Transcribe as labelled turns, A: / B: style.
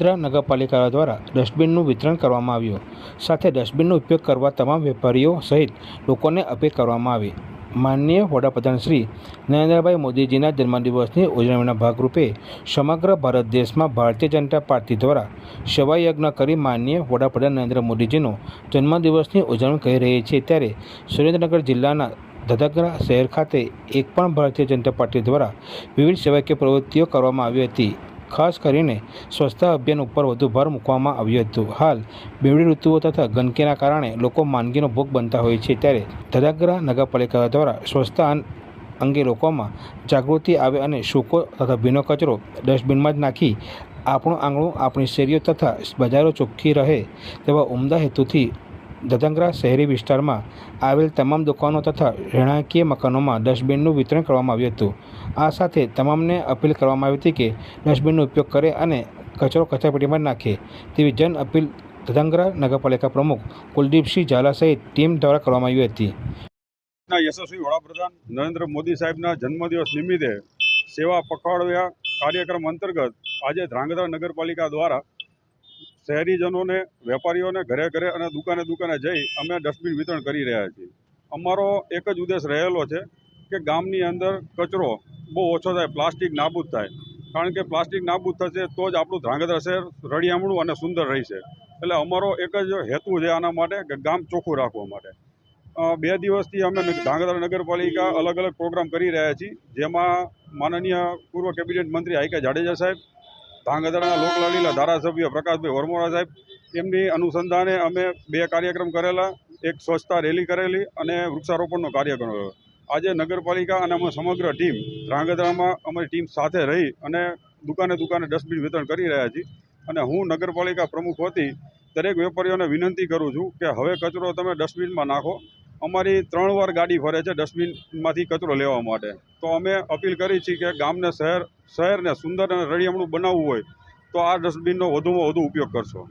A: વડોદરા નગરપાલિકા દ્વારા ડસ્ટબિનનું વિતરણ કરવામાં આવ્યું. સાથે ડસ્ટબિનનો ઉપયોગ કરવા તમામ વેપારીઓ સહિત લોકોને અપીલ કરવામાં આવી. માનનીય વડાપ્રધાન શ્રી નરેન્દ્રભાઈ મોદીજીના જન્મદિવસની ઉજવણીના ભાગરૂપે સમગ્ર ભારત દેશમાં ભારતીય જનતા પાર્ટી દ્વારા સેવાયજ્ઞ કરી માનનીય વડાપ્રધાન નરેન્દ્ર મોદીજીનો જન્મદિવસની ઉજવણી કરી રહી છે. ત્યારે સુરેન્દ્રનગર જિલ્લાના ધધગરા શહેર ખાતે એક પણ ભારતીય જનતા પાર્ટી દ્વારા વિવિધ સેવાકીય પ્રવૃત્તિઓ કરવામાં આવી હતી. ખાસ કરીને સ્વચ્છતા અભિયાન ઉપર વધુ ભાર મૂકવામાં આવ્યો હતો. હાલ, બેવડી ઋતુઓ તથા ગંદકીના કારણે લોકો માંદગીનો ભોગ બનતા હોય છે. ત્યારે ધદાગરા નગરપાલિકા દ્વારા સ્વચ્છતા અંગે લોકોમાં જાગૃતિ આવે અને સૂકો તથા ભીનો કચરો ડસ્ટબિનમાં જ નાખી આપણું આંગણું આપણી શેરીઓ તથા બજારો ચોખ્ખી રહે તેવા ઉમદા હેતુથી દદંગરા શહેરી વિસ્તારમાં આવેલ તમામ દુકાનો તથા રહેણાંકીય મકાનોમાં ડસ્ટબિનનું વિતરણ કરવામાં આવ્યું હતું. આ સાથે તમામને અપીલ કરવામાં આવી હતી કે ડસ્ટબિનનો ઉપયોગ કરે અને કચરો કચરાપેટીમાં નાખે તેવી જન અપીલ દદંગરા નગરપાલિકા પ્રમુખ કુલદીપસિંહ ઝાલા સહિત ટીમ દ્વારા કરવામાં આવી હતી.
B: યશસ્વી વડાપ્રધાન નરેન્દ્ર મોદી સાહેબના જન્મદિવસ નિમિત્તે સેવા પખવાડિયા કાર્યક્રમ અંતર્ગત આજે ધ્રાંગધ્રા નગરપાલિકા દ્વારા શહેરીજનોને, વેપારીઓને ઘરે ઘરે અને દુકાને દુકાને જઈ અમે ડસ્ટબિન વિતરણ કરી રહ્યા છીએ. અમારો એક જ ઉદ્દેશ રહેલો છે કે ગામની અંદર કચરો બહુ ઓછો થાય, પ્લાસ્ટિક નાબૂદ થાય. કારણ કે પ્લાસ્ટિક નાબૂદ થશે તો જ આપણું ધ્રાંગધ્રા શહેર રળિયામણું અને સુંદર રહેશે. એટલે અમારો એક જ હેતુ છે આના માટે કે ગામ ચોખ્ખું રાખવા માટે. બે દિવસથી અમે ધ્રાંગધ્રા નગરપાલિકા અલગ અલગ પ્રોગ્રામ કરી રહ્યા છીએ. જેમાં માનનીય પૂર્વ કેબિનેટ મંત્રી આઈકે જાડેજા સાહેબ ધ્રાંગધ્રાના લોકલાલીલા ધારાસભ્ય પ્રકાશભાઈ વરમોરા સાહેબ, એમની અનુસંધાને અમે બે કાર્યક્રમ કરેલા. એક સ્વચ્છતા રેલી કરેલી અને વૃક્ષારોપણનો કાર્યક્રમ કર્યો આજે નગરપાલિકા અને અમે સમગ્ર ટીમ ધ્રાંગધ્રામાં અમારી ટીમ સાથે રહી અને દુકાને દુકાને ડસ્ટબિન વિતરણ કરી રહ્યા છીએ. અને હું નગરપાલિકા પ્રમુખ હોતી દરેક વેપારીઓને વિનંતી કરું છું કે હવે કચરો તમે ડસ્ટબિનમાં નાખો. અમારી ત્રણ વાર ગાડી ફરે છે ડસ્ટબિનમાંથી કચરો લેવા માટે. તો અમે અપીલ કરી છીએ કે ગામને શહેર શહેરને સુંદર અને રળિયામણું બનાવવું હોય તો આ ડસ્ટબિનનો વધુમાં વધુ ઉપયોગ કરશો.